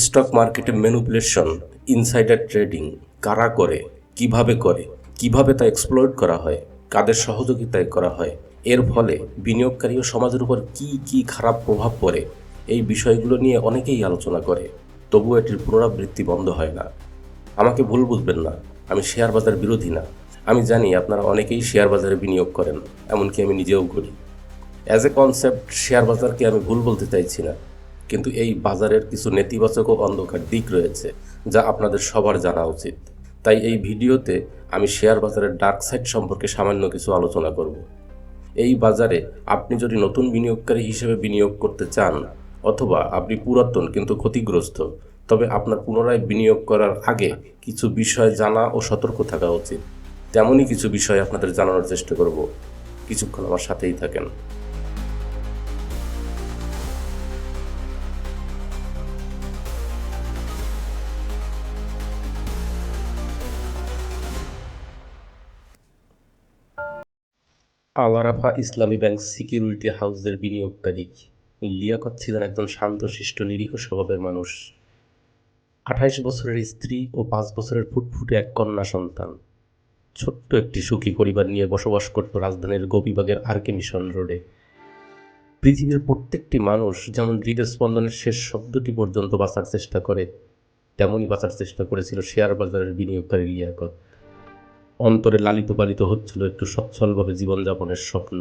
Stock মার্কেটে manipulation insider trading কারা করে, কীভাবে করে, কীভাবে তা এক্সপ্লয়েট করা হয়, কাদের সহযোগিতায় করা হয়, এর ফলে বিনিয়োগকারী ও সমাজের উপর কি কি খারাপ প্রভাব পড়ে, এই বিষয়গুলো নিয়ে অনেকেই আলোচনা করে, তবুও এটির পুনরাবৃত্তি বন্ধ হয় না। আমাকে ভুল বুঝবেন না, আমি শেয়ার বাজার বিরোধী না। আমি জানি আপনারা অনেকেই শেয়ার বাজারে বিনিয়োগ করেন, এমনকি আমি নিজেও করি। অ্যাজ এ কনসেপ্ট শেয়ার বাজারকে আমি ভুল বলতে চাইছি না। কিন্তু এই বাজারের কিছু নেতিবাচক ও অন্ধকার দিক রয়েছে যা আপনাদের সবার জানা উচিত। তাই এই ভিডিওতে আমি শেয়ার বাজারের ডার্ক সাইড সম্পর্কে সামান্য কিছু আলোচনা করব। এই বাজারে আপনি যদি নতুন বিনিয়োগকারী হিসেবে বিনিয়োগ করতে চান অথবা আপনি পুরাতন কিন্তু ক্ষতিগ্রস্ত, তবে আপনার পুনরায় বিনিয়োগ করার আগে কিছু বিষয় জানা ও সতর্ক থাকা উচিত। তেমনই কিছু বিষয় আপনাদের জানানোর চেষ্টা করব। কিছুক্ষণ আমার সাথেই থাকেন। আলারাফা ইসলামী ব্যাংক সিকিউরিটি হাউসের বিনিয়োগকারী। লিয়াকত ছিলেন একজন শান্তশিষ্ট, নিরীহ স্বভাবের মানুষ। আঠাইশ বছরের স্ত্রী ও পাঁচ বছরের ফুটফুটে এক কন্যা সন্তান। ছোট্ট একটি সুখী পরিবার নিয়ে বসবাস করত রাজধানীর গোপীবাগের আরকে মিশন রোডে। পৃথিবীর প্রত্যেকটি মানুষ যেমন হৃদস্পন্দনের শেষ শব্দটি পর্যন্ত বাঁচার চেষ্টা করে, তেমনই বাঁচার চেষ্টা করেছিল শেয়ার বাজারের বিনিয়োগকারী লিয়াকত। অন্তরে লালিত পালিত হচ্ছিল একটু সচ্ছলভাবে জীবনযাপনের স্বপ্ন,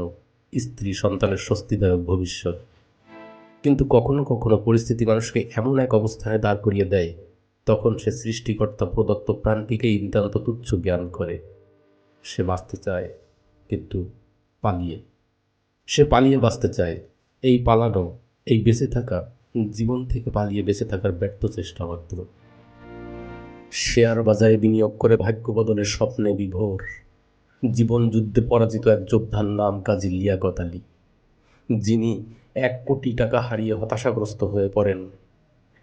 স্ত্রী সন্তানের স্বস্তিদায়ক ভবিষ্যৎ। কিন্তু কখনো কখনো পরিস্থিতি মানুষকে এমন এক অবস্থানে দাঁড় করিয়ে দেয়, তখন সে সৃষ্টিকর্তা প্রদত্ত প্রাণটিকে নিতান্ত তুচ্ছ জ্ঞান করে। সে বাঁচতে চায়, কিন্তু পালিয়ে। সে পালিয়ে বাঁচতে চায়, এই পালানো, এই বেঁচে থাকা, জীবন থেকে পালিয়ে বেঁচে থাকার ব্যর্থ চেষ্টা মাত্র। শেয়ার বাজারে বিনিয়োগ করে ভাগ্য বদলের স্বপ্নে বিভোর। জীবন যুদ্ধে পরাজিত এক যোদ্ধার নাম কাজী লিয়াকত আলী যিনি এক কোটি টাকা হারিয়ে হতাশাগ্রস্ত হয়ে পড়েন।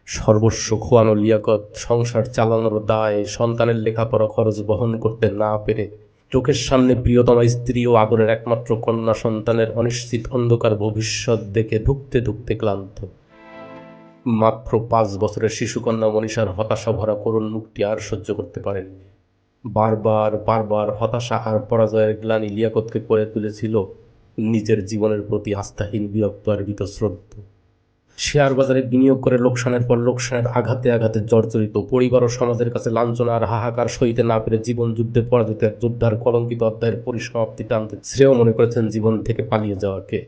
সর্বস্ব খোয়ানো লিয়াকত, সংসার চালানোর দায়, সন্তানের লেখাপড়া খরচ বহন করতে না পেরে চোখের সামনে প্রিয়তমা স্ত্রী ও আগরের একমাত্র কন্যা সন্তানের অনিশ্চিত অন্ধকার ভবিষ্যৎ দেখে ধুকতে ধুকতে ক্লান্ত। মাত্র পাঁচ বছরের শিশুকন্যা মনীষার হতাশা ভরা করুণ মুখটি আর সহ্য করতে পারেননি বারবার বারবার হতাশা আর পরাজয়ের গ্লানি লিয়াকতকে করে তুলেছিল নিজের জীবনের প্রতি আস্থাহীন বিরক্ত আর শ্রদ্ধ শেয়ার বাজারে বিনিয়োগ করে লোকসানের পর লোকসানের আঘাতে আঘাতে জর্জরিত পরিবার ও সমাজের কাছে লাঞ্ছনা আর হাহাকার সইতে না পেরে জীবন যুদ্ধে পরাজিত এক যোদ্ধার কলঙ্কিত অধ্যায়ের পরিসমাপ্তি টানতে শ্রেয় মনে করেছেন জীবন থেকে পালিয়ে যাওয়াকে।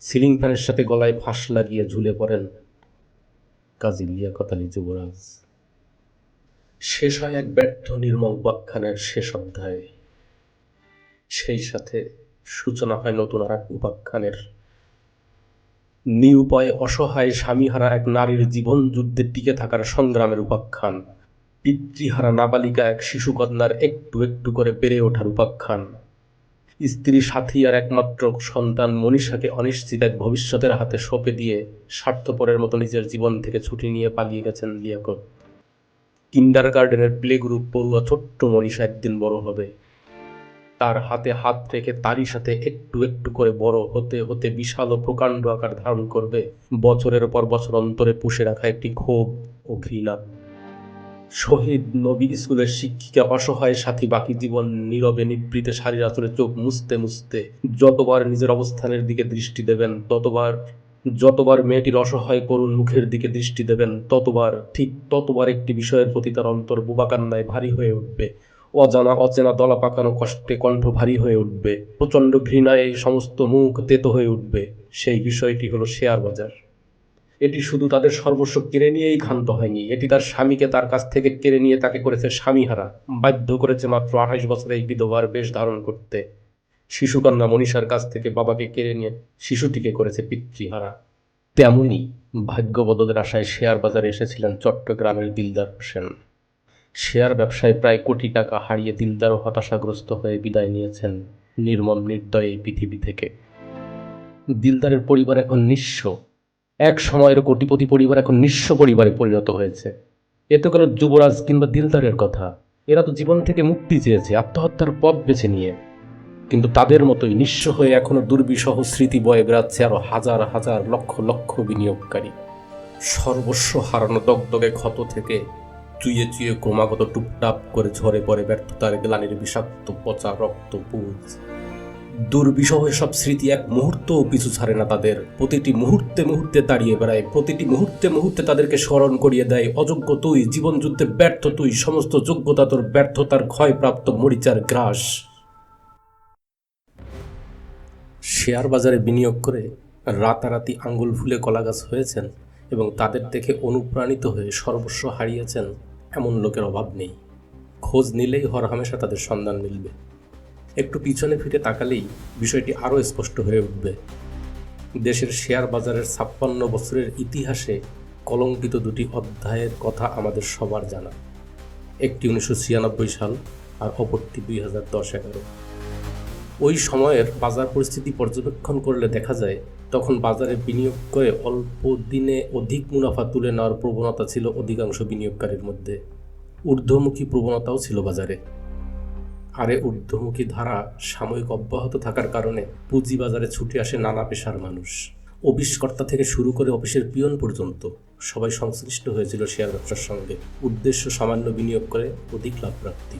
সিলিং ফ্যানের সাথে গলায় ফাঁস লাগিয়ে ঝুলে পড়েন কাজী লিয়াকত আলী যুবরাজ। শেষ হয় এক ব্যর্থ নির্মম উপাখ্যানের শেষ অধ্যায়। সেই সাথে সূচনা হয় নতুন আর এক উপাখ্যানের। নিরুপায় অসহায় স্বামীহারা এক নারীর জীবন যুদ্ধে টিকে থাকার সংগ্রামের উপাখ্যান। পিতৃহারা নাবালিকা এক শিশুকন্যার একটু একটু করে বেড়ে ওঠার উপাখ্যান। স্ত্রী সাথী আর একমাত্র সন্তান মনীষাকে অনিশ্চিত এক ভবিষ্যতের হাতে সঁপে দিয়ে স্বার্থপরের মতো নিজের জীবন থেকে ছুটি নিয়ে পালিয়ে গেছেন লিয়াকত। কিন্ডার গার্ডেনের প্লে গ্রুপ পড়ুয়া ছোট্ট মনীষা একদিন বড় হবে। তার হাতে হাত রেখে তারই সাথে একটু একটু করে বড় হতে হতে বিশাল ও প্রকাণ্ড আকার ধারণ করবে। বছরের পর বছর অন্তরে পুষে রাখা একটি ক্ষোভ ও ঘৃণা। শহীদ নবী স্কুলের শিক্ষিকা, অসহায় সাথী, বাকি জীবন নীরবে নিবৃতে শাড়ির আচরে চোখ মুছতে মুছতে যতবার নিজের অবস্থানের দিকে দৃষ্টি দেবেন, ততবার, যতবার মেয়েটির অসহায় করুণ মুখের দিকে দৃষ্টি দেবেন, ততবার, ঠিক ততবার একটি বিষয়ের প্রতি তার অন্তর বুবাকান্নায় ভারী হয়ে উঠবে। অজানা, অচেনা, দলা পাকানো কষ্টে কণ্ঠ ভারী হয়ে উঠবে। প্রচণ্ড ঘৃণায় এই সমস্ত মুখ তেতো হয়ে উঠবে। সেই বিষয়টি হলো শেয়ার বাজার। এটি শুধু তাদের সর্বস্ব কেড়ে নিয়েই ক্ষান্ত হয়নি। এটি তার স্বামীকে তার কাছ থেকে কেড়ে নিয়ে তাকে করেছে স্বামীহারা। বাধ্য করেছে মাত্র আঠাশ বছরে এই বিধবার বেশ ধারণ করতে। শিশুকন্যা মনীষার কাছ থেকে বাবাকে কেড়ে নিয়ে শিশুটিকে করেছে পিতৃহারা। তেমনই ভাগ্য বদলের আশায় শেয়ার বাজারে এসেছিলেন চট্টগ্রামের দিলদার হোসেন। শেয়ার ব্যবসায় প্রায় কোটি টাকা হারিয়ে দিলদারও হতাশাগ্রস্ত হয়ে বিদায় নিয়েছেন নির্মম নির্দয় এই পৃথিবী থেকে। দিলদারের পরিবার এখন নিঃস্ব। এক সময়ের কোটিপতি পরিবার এখন নিঃস্ব পরিবারে পরিণত হয়েছে। এ তো গেল যুবরাজ কিংবা দিলদারের কথা। এরা তো জীবন থেকে মুক্তি চেয়েছে, আত্মহত্যার পথ বেছে নিয়ে। কিন্তু তাদের মতোই নিঃস্ব হয়ে এখনও দুর্বিষহ স্মৃতি বয়ে বেড়াচ্ছে আরও হাজার হাজার লক্ষ লক্ষ বিনিয়োগকারী। সর্বস্ব হারানো দগদগে ক্ষত থেকে চুইয়ে চুইয়ে ক্রমাগত টুপটাপ করে ঝরে পড়ে ব্যর্থতার গ্লানির বিষাক্ত পচা রক্ত পুজ। দুর্বিষহ সব স্মৃতি এক মুহূর্তও পিছু ছাড়ে না তাদের। প্রতিটি মুহূর্তে মুহূর্তে দাঁড়িয়ে বেড়ায়, প্রতিটি মুহূর্তে মুহূর্তে তাদেরকে স্মরণ করিয়ে দেয়। অযোগ্য তুই জীবনযুদ্ধে ব্যর্থ তুই, সমস্ত যোগ্যতা তোর ব্যর্থতার ক্ষয়প্রাপ্ত মরিচার গ্রাস। শেয়ার বাজারে বিনিয়োগ করে রাতারাতি আঙ্গুল ফুলে কলাগাছ হয়েছেন এবং তাদের দেখে অনুপ্রাণিত হয়ে সর্বস্ব হারিয়েছেন এমন লোকের অভাব নেই। খোঁজ নিলেই হরহামেশা তাদের সন্ধান মিলবে। একটু পিছনে ফিরে তাকালেই বিষয়টি আরও স্পষ্ট হয়ে উঠবে। দেশের শেয়ার বাজারের ছাপ্পান্ন বছরের ইতিহাসে কলঙ্কিত দুটি অধ্যায়ের কথা আমাদের সবার জানা। একটি উনিশশো ছিয়ানব্বই সাল আর অপরটি দুই হাজার দশ এগারো। ওই সময়ের বাজার পরিস্থিতি পর্যবেক্ষণ করলে দেখা যায়, তখন বাজারে বিনিয়োগ করে অল্প দিনে অধিক মুনাফা তুলে নেওয়ার প্রবণতা ছিল অধিকাংশ বিনিয়োগকারীর মধ্যে। ঊর্ধ্বমুখী প্রবণতাও ছিল বাজারে। আরে ঊর্ধ্বমুখী ধারা সাময়িক অব্যাহত থাকার কারণে পুঁজিবাজারে ছুটে আসে নানা পেশার মানুষ। অফিসকর্তা থেকে শুরু করে অফিসের পিয়ন পর্যন্ত সবাই সংশ্লিষ্ট হয়েছিল শেয়ার ব্যবসার সঙ্গে। উদ্দেশ্য সামান্য বিনিয়োগ করে অধিক লাভ প্রাপ্তি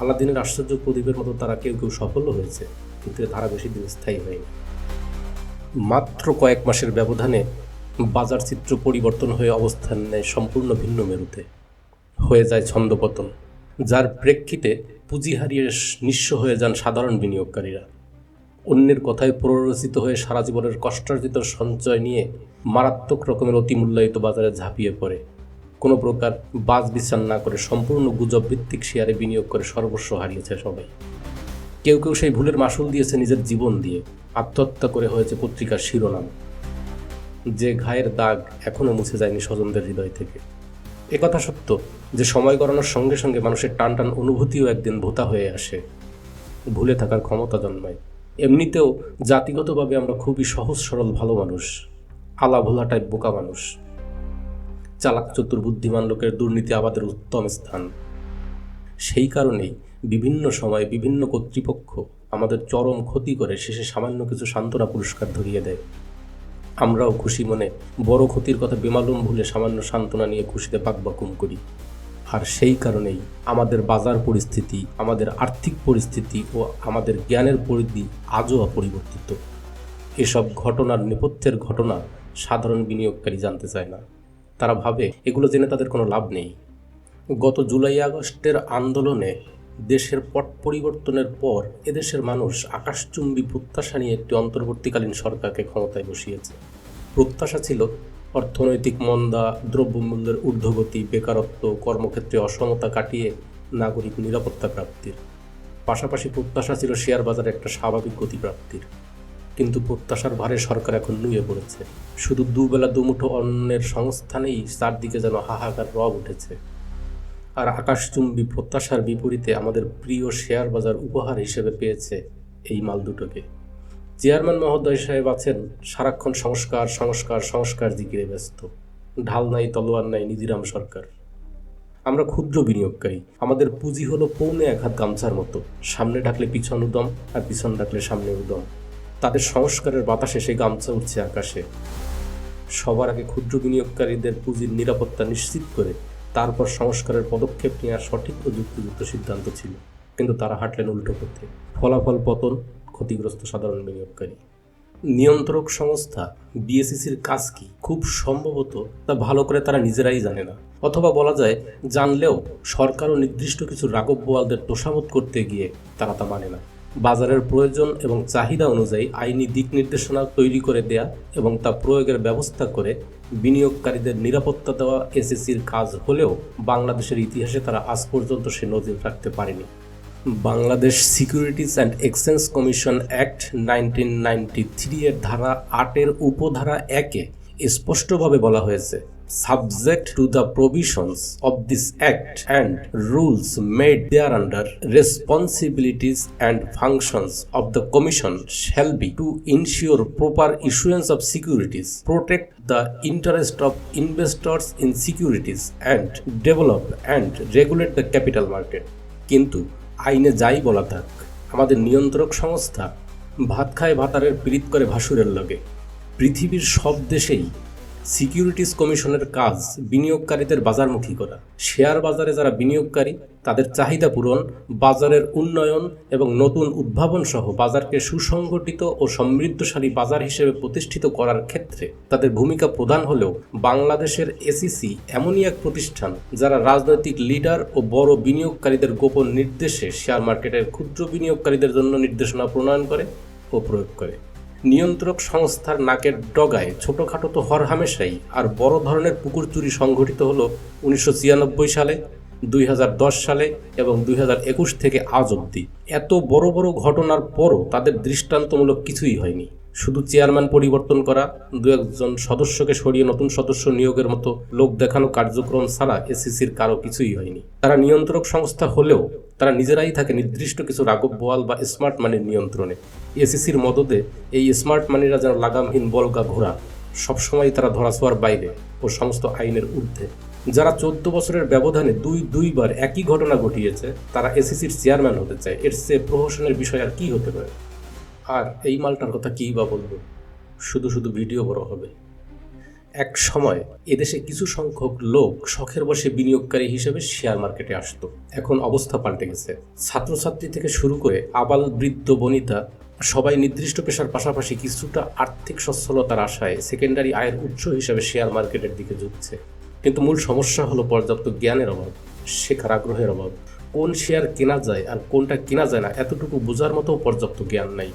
আলাদিনের আশ্চর্য প্রদীপের মতো তারা কেউ কেউ সফলও হয়েছে, কিন্তু ধারা বেশি দিন স্থায়ী হয়নি। মাত্র কয়েক মাসের ব্যবধানে বাজার চিত্র পরিবর্তন হয়ে অবস্থান নেয় সম্পূর্ণ ভিন্ন মেরুতে। হয়ে যায় ছন্দপতন, যার প্রেক্ষিতে পুঁজি হারিয়ে নিঃস্ব হয়ে যান সাধারণ বিনিয়োগকারীরা। অন্যের কথায় প্ররোচিত হয়ে সারা জীবনের কষ্টার্জিত সঞ্চয় নিয়ে মারাত্মক রকমের অতি মূল্যায়িত বাজারে ঝাঁপিয়ে পড়ে। কোনো প্রকার বাজ বিচার না করে সম্পূর্ণ গুজব ভিত্তিক শেয়ারে বিনিয়োগ করে সর্বস্ব হারিয়েছে সবাই। কেউ কেউ সেই ভুলের মাসুল দিয়েছে নিজের জীবন দিয়ে। আত্মহত্যা করে হয়েছে পত্রিকার শিরোনাম। যে ঘায়ের দাগ এখনও মুছে যায়নি স্বজনদের হৃদয় থেকে। একথা সত্য যে সময় গড়ানোর সঙ্গে সঙ্গে মানুষের টান টান অনুভূতিও একদিন ভোতা হয়ে আসে। ভুলে থাকার ক্ষমতা জন্মায়। এমনিতেও জাতিগতভাবে আমরা খুবই সহজ সরল ভালো মানুষ। আলা ভোলা টাইপ বোকা মানুষ। চালাক, চতুর, বুদ্ধিমান লোকের দুর্নীতি আমাদের উত্তম স্থান। সেই কারণেই বিভিন্ন সময়ে বিভিন্ন কর্তৃপক্ষ আমাদের চরম ক্ষতি করে শেষে সামান্য কিছু সান্ত্বনা পুরস্কার ধরিয়ে দেয়। আমরাও খুশি মনে বড় ক্ষতির কথা বেমালুম ভুলে সামান্য সান্ত্বনা নিয়ে খুশিতে বাকবাকুম করি। আর সেই কারণেই আমাদের বাজার পরিস্থিতি, আমাদের আর্থিক পরিস্থিতি ও আমাদের জ্ঞানের পরিধি আজও অপরিবর্তিত। এসব ঘটনার নেপথ্যের ঘটনা সাধারণ বিনিয়োগকারী জানতে চায় না। তারা ভাবে, এগুলো জেনে তাদের কোনো লাভ নেই। গত জুলাই আগস্টের আন্দোলনে দেশের পট পরিবর্তনের পর এদেশের মানুষ আকাশচুম্বী প্রত্যাশা নিয়ে একটি অন্তর্বর্তীকালীন সরকারকে ক্ষমতায় বসিয়েছে। প্রত্যাশা ছিল অর্থনৈতিক মন্দা, দ্রব্যমূল্যের ঊর্ধ্বগতি, বেকারত্ব, কর্মক্ষেত্রে অসমতা কাটিয়ে নাগরিক নিরাপত্তা প্রাপ্তির। পাশাপাশি প্রত্যাশা ছিল শেয়ার বাজারে একটা স্বাভাবিক গতি প্রাপ্তির। কিন্তু প্রত্যাশার ভারে সরকার এখন নুয়ে পড়েছে। শুধু দুবেলা দুমুঠো অন্যের সংস্থানেই চারদিকে যেন হাহাকার রব উঠেছে। আর আকাশচুম্বী প্রত্যাশার বিপরীতে আমাদের প্রিয় শেয়ার বাজার উপহার হিসেবে পেয়েছে এই মাল দুটোকে। চেয়ারম্যান মহোদয় সাহেব আছেন, সারাক্ষণ সংস্কার সংস্কার সংস্কার জিকিরে ব্যস্ত। ঢাল নাই, তলোয়ার নাই, নিধিরাম সরকার। আমরা ক্ষুদ্র বিনিয়োগকারী। আমাদের পুঁজি হলো পৌনে এক হাত গামছার মতো। সামনে ডাকলে পিছন উদম আর পিছন ডাকলে সামনে উদম। তাদের সংস্কারের বাতাসে সেই গামছা উঠছে আকাশে। সবার আগে ক্ষুদ্র বিনিয়োগকারীদের পুঁজির নিরাপত্তা নিশ্চিত করে তারপর সংস্কারের পদক্ষেপ নেওয়ার সঠিক ও যুক্তিযুক্ত সিদ্ধান্ত ছিল। কিন্তু তারা হাঁটলেন উল্টো পথে। ফলাফল পতন, ক্ষতিগ্রস্ত সাধারণ বিনিয়োগকারী। নিয়ন্ত্রক সংস্থা বিএসিসির কাজ কি? খুব সম্ভবত তা ভালো করে তারা নিজেরাই জানে না। অথবা বলা যায়, জানলেও সরকারও নির্দিষ্ট কিছু রাগব বোয়ালদের তোষামত করতে গিয়ে তারা তা মানে না। বাজারের প্রয়োজন এবং চাহিদা অনুযায়ী আইনি দিক নির্দেশনা তৈরি করে দেয়া এবং তা প্রয়োগের ব্যবস্থা করে বিনিয়োগকারীদের নিরাপত্তা দেওয়া এসএসসির কাজ হলেও বাংলাদেশের ইতিহাসে তারা আজ পর্যন্ত সে নজির রাখতে পারেনি। Bangladesh securities and exchange commission act nineteen ninety three এর ধারা আটের উপধারা একে স্পষ্টভাবে বলা হয়েছে। To the provisions of this act and rules made there under responsibilities and functions of the commission shall be to ensure proper issuance of securities protect the interest of investors in securities and develop and regulate the capital market. কিন্তু আইনে যাই বলা থাক, আমাদের নিয়ন্ত্রক সংস্থা ভাত খায় ভাতারের পীড়িত করে ভাসুরের লগে। পৃথিবীর সব দেশেই সিকিউরিটিজ কমিশনের কাজ বিনিয়োগকারীদের বাজারমুখী করা। শেয়ার বাজারে যারা বিনিয়োগকারী, তাদের চাহিদা পূরণ, বাজারের উন্নয়ন এবং নতুন উদ্ভাবন সহ বাজারকে সুসংগঠিত ও সমৃদ্ধশালী বাজার হিসেবে প্রতিষ্ঠিত করার ক্ষেত্রে তাদের ভূমিকা প্রধান হলেও বাংলাদেশের এসিসি এমনই এক প্রতিষ্ঠান যারা রাজনৈতিক লিডার ও বড় বিনিয়োগকারীদের গোপন নির্দেশে শেয়ার মার্কেটের ক্ষুদ্র বিনিয়োগকারীদের জন্য নির্দেশনা প্রণয়ন করে ও প্রয়োগ করে। নিয়ন্ত্রক সংস্থার নাকের ডগায় ছোটখাটো তো হরহামেশাই আর বড় ধরনের পুকুর চুরি সংঘটিত হলো উনিশশো ছিয়ানব্বই সালে, দুই হাজার দশ সালে এবং দুই হাজার একুশ থেকে আজ অবধি। এত বড় বড় ঘটনার পরও তাদের দৃষ্টান্তমূলক কিছুই হয়নি। শুধু চেয়ারম্যান পরিবর্তন করা, দু একজন সদস্যকে সরিয়ে নতুন সদস্য নিয়োগের মতো লোক দেখানো কার্যক্রম ছাড়া এসিসির কারও কিছুই হয়নি। তারা নিয়ন্ত্রক সংস্থা হলেও তারা নিজেরাই থাকে নির্দিষ্ট কিছু রাগব বোয়াল বা স্মার্ট মানির নিয়ন্ত্রণে। এসিসির মদতে এই স্মার্ট মানিরা যেন লাগামহীন, বলগা ঘোরা সবসময় তারা ধরাছোঁয়ার বাইরে ও সমস্ত আইনের ঊর্ধ্বে। যারা চোদ্দ বছরের ব্যবধানে দুই, দুইবার একই ঘটনা ঘটিয়েছে, তারা এসিসির চেয়ারম্যান হতে চায়। এর চেয়ে প্রহসনের বিষয় আর কি হতে পারে? আর এই মালটার কথা কী বা বলব? শুধু শুধু ভিডিও বড় হবে। এক সময় এদেশে কিছু সংখ্যক লোক শখের বসে বিনিয়োগকারী হিসেবে শেয়ার মার্কেটে আসতো। এখন অবস্থা পাল্টে গেছে। ছাত্রছাত্রী থেকে শুরু করে আবাল বৃদ্ধ, বনিতা সবাই নির্দিষ্ট পেশার পাশাপাশি কিছুটা আর্থিক সচ্ছলতার আশায় সেকেন্ডারি আয়ের উৎস হিসেবে শেয়ার মার্কেটের দিকে ঝুঁকছে। কিন্তু মূল সমস্যা হলো পর্যাপ্ত জ্ঞানের অভাব, শেখার আগ্রহের অভাব। কোন শেয়ার কেনা যায় আর কোনটা কেনা যায় না এতটুকু বোঝার মতো পর্যাপ্ত জ্ঞান নাই।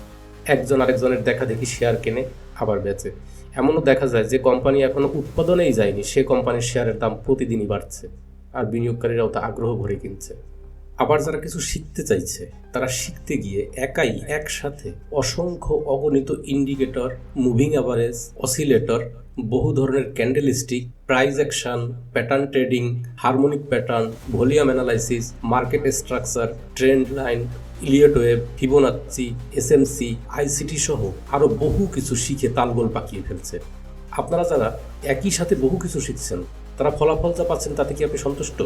একজন আরেকজনের দেখা দেখি শেয়ার কেনে, আবার বেচে। এমনও দেখা যায় যে কোম্পানি এখনও উৎপাদনেই যায়নি, সে কোম্পানির শেয়ারের দাম প্রতিদিনই বাড়ছে আর বিনিয়োগকারীরাও তা আগ্রহ ভরে কিনছে। আবার যারা কিছু শিখতে চাইছে, তারা শিখতে গিয়ে একাই একসাথে অসংখ্য অগণিত ইন্ডিকেটর মুভিং অ্যাভারেজ অসিলেটর বহু ধরনের candlestick price action pattern trading harmonic pattern volume analysis market structure trend line Elliott wave, Fibonacci SMC ICT সহ আরও বহু কিছু শিখে তালগোল পাকিয়ে ফেলছে। আপনারা যারা একই সাথে বহু কিছু শিখছেন, তারা ফলাফল যা পাচ্ছেন তাতে কি আপনি সন্তুষ্ট?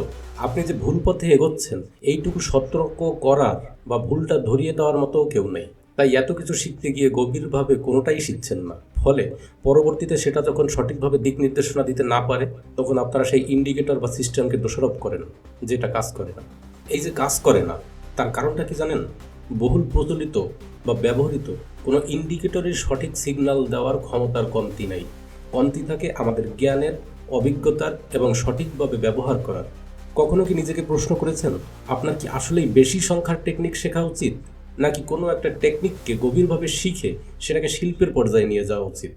আপনি যে ভুল পথে এগোচ্ছেন, এইটুকু সতর্ক করার বা ভুলটা ধরিয়ে দেওয়ার মতো কেউ নেই। তাই এত কিছু শিখতে গিয়ে গভীরভাবে কোনোটাই শিখছেন না। ফলে পরবর্তীতে সেটা যখন সঠিকভাবে দিক নির্দেশনা দিতে না পারে, তখন আপনারা সেই ইন্ডিকেটর বা সিস্টেমকে দোষারোপ করেন, যেটা কাজ করে না। এই যে কাজ করে না তার কারণটা কি জানেন? বহুল প্রচলিত বা ব্যবহৃত কোনো ইন্ডিকেটরের সঠিক সিগন্যাল দেওয়ার ক্ষমতার কমতি নাই। কমতি থাকে আমাদের জ্ঞানের, অভিজ্ঞতার এবং সঠিকভাবে ব্যবহার করার। কখনো কি নিজেকে প্রশ্ন করেছেন, আপনার কি আসলেই বেশি সংখ্যার টেকনিক শেখা উচিত? নাকি কোনো একটা টেকনিককে গভীরভাবে শিখে সেটাকে শিল্পের পর্যায়ে নিয়ে যাওয়া উচিত?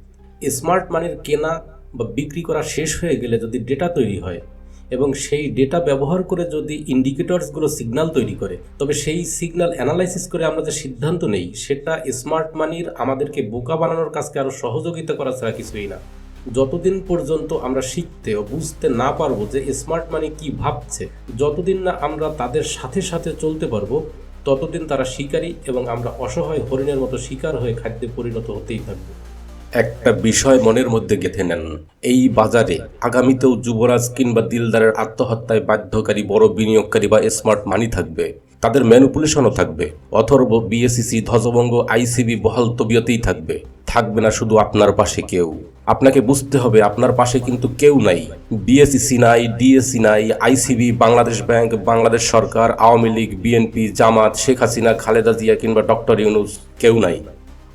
স্মার্ট মানের কেনা বা বিক্রি করা শেষ হয়ে গেলে যদি ডেটা তৈরি হয় এবং সেই ডেটা ব্যবহার করে যদি ইন্ডিকেটরসগুলো সিগন্যাল তৈরি করে, তবে সেই সিগনাল অ্যানালাইসিস করে আমরা যে সিদ্ধান্ত নেই, সেটা স্মার্ট মানির আমাদেরকে বোকা বানানোর কাজকে আরও সহযোগিতা করা ছাড়া কিছুই না। যতদিন পর্যন্ত আমরা শিখতে ও বুঝতে না পারব যে স্মার্ট মানি কি ভাবছে, যতদিন না আমরা তাদের সাথে সাথে চলতে পারব, ততদিন তারা শিকারী এবং আমরা অসহায় হরিণের মতো শিকার হয়ে খাদ্যে পরিণত হতেই থাকব। একটা বিষয় মনের মধ্যে গেঁথে নেন। এই বাজারে আগামীতেও যুবরাজ কিংবা দিলদারের আত্মহত্যায় বাধ্যকারী, বড় বিনিয়োগকারী বা স্মার্ট মানি থাকবে। তাদের ম্যানুপুলেশনও থাকবে। অথর্ব বিএসিসি ধ্বজভঙ্গ আইসিবি বহাল তবিয়তেই থাকবে। থাকবে না শুধু আপনার পাশে কেউ। আপনাকে বুঝতে হবে, আপনার পাশে কিন্তু কেউ নাই। বিএসিসি নাই ডিএসসি নাই আইসিবি বাংলাদেশ ব্যাংক, বাংলাদেশ সরকার, আওয়ামী লীগ বিএনপি জামাত, শেখ হাসিনা, খালেদা জিয়া কিংবা ডক্টর ইউনুস কেউ নাই।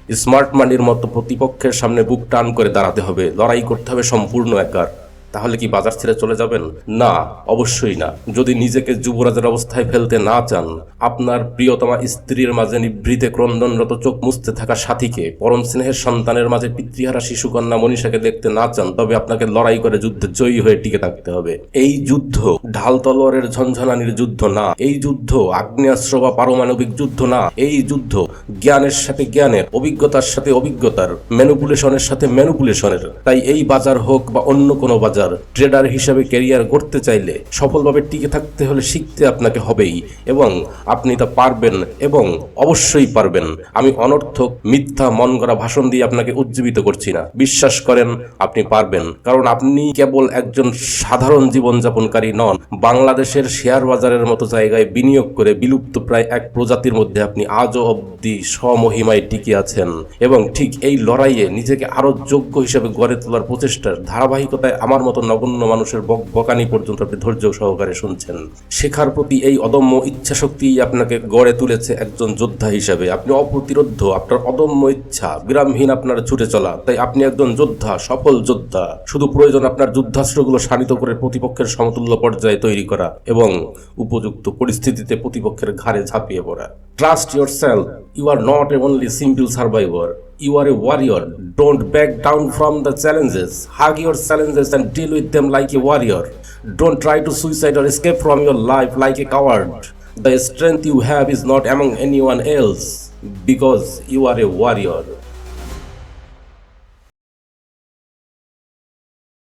স্মার্ট মানির মতো প্রতিপক্ষের সামনে বুক টান করে দাঁড়াতে হবে। লড়াই করতে হবে সম্পূর্ণ একার। তাহলে কি বাজার ছেড়ে চলে যাবেন? না, অবশ্যই না। যদি নিজেকে যুবরাজের অবস্থায় ফেলতে না চান, আপনার প্রিয়তমা স্ত্রীর মাঝে নিভৃতে ক্রন্দনরত চোখ মুছতে থাকা সাথীকে, পরম স্নেহের সন্তানের মাঝে পিতৃহারা শিশুকন্যা মনীষাকে দেখতে না চান, তবে আপনাকে লড়াই করে যুদ্ধে জয়ী হয়ে টিকে থাকতে হবে। এই যুদ্ধ ঢাল তলোয়ারের ঝঞ্ঝনানির যুদ্ধ না। এই যুদ্ধ আগ্নেয়াস্ত্র বা পারমাণবিক যুদ্ধ না। এই যুদ্ধ জ্ঞানের সাথে জ্ঞানের, অভিজ্ঞতার সাথে অভিজ্ঞতার, ম্যানুপুলেশনের সাথে ম্যানুপুলেশনের। তাই এই বাজার হোক বা অন্য কোনো বাজার ইনভেস্টর ট্রেডার হিসাবে ক্যারিয়ার করতে চাইলে সফলভাবে টিকে থাকতে হলে শিখতে আপনাকে হবেই এবং আপনি তা পারবেন এবং অবশ্যই পারবেন। আমি অনর্থক মিথ্যা মন করা ভাষণ দিয়ে আপনাকে উজ্জীবিত করছি না। বিশ্বাস করেন, আপনি পারবেন। কারণ আপনি কেবল একজন সাধারণ জীবনযাপনকারী নন, বাংলাদেশের শেয়ার বাজারের মতো জায়গায় বিনিয়োগ করে বিলুপ্ত প্রায় এক প্রজাতির মধ্যে আপনি আজও অবধি স্বমহিমায় টিকে আছেন এবং ঠিক এই লড়াইয়ে নিজেকে আরও যোগ্য হিসেবে গড়ে তোলার প্রচেষ্টার ধারাবাহিকতায় আমার মতো নগণ্য মানুষের বক বকানি পর্যন্ত আপনি ধৈর্য সহকারে শুনছেন। শেখার প্রতি এই অদম্য ইচ্ছাশক্তি আপনাকে গড়ে তুলেছে একজন যোদ্ধা হিসেবে। আপনি অপ্রতিরোধ্য, আপনার অদম্য ইচ্ছা, বিরামহীন আপনার ছুটে চলা। তাই আপনি একজন যোদ্ধা, সফল যোদ্ধা। শুধু প্রয়োজন আপনার যুদ্ধাস্ত্রগুলো শানিত করে প্রতিপক্ষের সমতুল্য পর্যায়ে তৈরি করা এবং উপযুক্ত পরিস্থিতিতে প্রতিপক্ষের ঘাড়ে ঝাঁপিয়ে পড়া। Trust yourself you are not a only simple survivor You are a warrior. Don't back down from the challenges. Hug your challenges and deal with them like a warrior. Don't try to suicide or escape from your life like a coward. The strength you have is not among anyone else because you are a warrior.